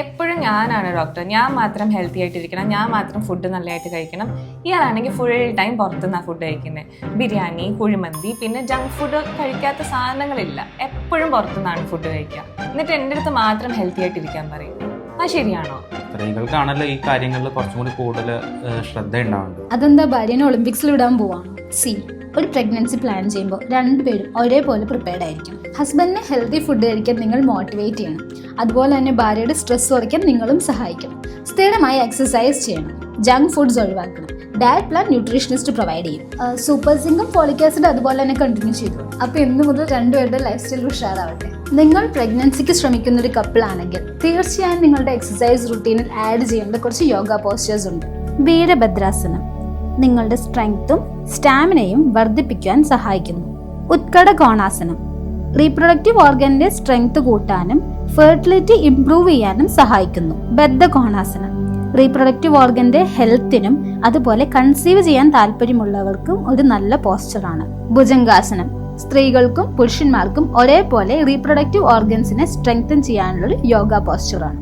എപ്പോഴും ഞാനാണ് ഡോക്ടർ ഞാൻ മാത്രം ഹെൽത്തി ആയിട്ടിരിക്കണം. ഞാൻ മാത്രം ഫുഡ് നല്ലതായിട്ട് കഴിക്കണം. ഇയാളാണെങ്കിൽ ഫുൾ ടൈം പുറത്തുനിന്നാണ് ഫുഡ് കഴിക്കുന്നത് ബിരിയാണി കുഴിമന്തി പിന്നെ ജങ്ക് ഫുഡ് കഴിക്കാത്ത സാധനങ്ങളില്ല. എപ്പോഴും പുറത്തുനിന്നാണ് ഫുഡ് കഴിക്കുക എന്നിട്ട് എന്റെ അടുത്ത് മാത്രം ഹെൽത്തി ആയിട്ടിരിക്കാൻ പറയും. അത് ശരിയാണോ? സ്ത്രീകൾക്കാണല്ലോ ഈ കാര്യങ്ങളിൽ കുറച്ചും കൂടി കൂടുതൽ ശ്രദ്ധ ഉണ്ടാവുന്നത് അതെന്താ ഭാര്യനെ ഒളിമ്പിക്സിൽ വിടാൻ പോവാണ്? സി. ഒരു പ്രഗ്നൻസി പ്ലാൻ ചെയ്യുമ്പോൾ രണ്ടുപേരും ഒരേപോലെ പ്രിപ്പയർഡ് ആയിരിക്കും. ഹസ്ബൻഡിന് ഹെൽത്തി ഫുഡ് കഴിക്കാൻ നിങ്ങൾ മോട്ടിവേറ്റ് ചെയ്യണം. അതുപോലെ തന്നെ ഭാര്യയുടെ സ്ട്രെസ് കുറയ്ക്കാൻ നിങ്ങളും സഹായിക്കണം. സ്ഥിരമായി എക്സസൈസ് ചെയ്യണം. ജങ്ക് ഫുഡ്സ് ഒഴിവാക്കണം. ഡയറ്റ് പ്ലാൻ ന്യൂട്രീഷനിസ്റ്റ് പ്രൊവൈഡ് ചെയ്യും. സൂപ്പർ സിംഗും ഫോളിക് ആസിഡ് അതുപോലെ തന്നെ കണ്ടിന്യൂ ചെയ്തു. അപ്പോൾ ഇന്ന് മുതൽ രണ്ടുപേരുടെ ലൈഫ് സ്റ്റൈൽ ഉഷാറാവട്ടെ. നിങ്ങൾ പ്രഗ്നൻസിക്ക് ശ്രമിക്കുന്ന ഒരു കപ്പിൾ ആണെങ്കിൽ തീർച്ചയായും നിങ്ങളുടെ എക്സസൈസ് റുട്ടീനിൽ ആഡ് ചെയ്യേണ്ട കുറച്ച് യോഗ പോസ്റ്റേഴ്സ് ഉണ്ട്. വീരഭദ്രാസനം. നിങ്ങളുടെ സ്ട്രെങ്ത്തും സ്റ്റാമിനയും വർദ്ധിപ്പിക്കാൻ സഹായിക്കുന്നു. ഉത്കട കോണാസനം റീപ്രൊഡക്റ്റീവ് ഓർഗനിന്റെ സ്ട്രെങ്ത് കൂട്ടാനും ഫെർട്ടിലിറ്റി ഇംപ്രൂവ് ചെയ്യാനും സഹായിക്കുന്നു. ബദ്ധ കോണാസനം റീപ്രൊഡക്റ്റീവ് ഓർഗന്റെ ഹെൽത്തിനും അതുപോലെ കൺസീവ് ചെയ്യാൻ താല്പര്യമുള്ളവർക്കും ഒരു നല്ല പോസ്ചറാണ് ഭുജംഗാസനം. സ്ത്രീകൾക്കും പുരുഷന്മാർക്കും ഒരേപോലെ റീപ്രൊഡക്റ്റീവ് ഓർഗൻസിനെ സ്ട്രെങ്തൻ ചെയ്യാനുള്ള യോഗ പോസ്ചറാണ്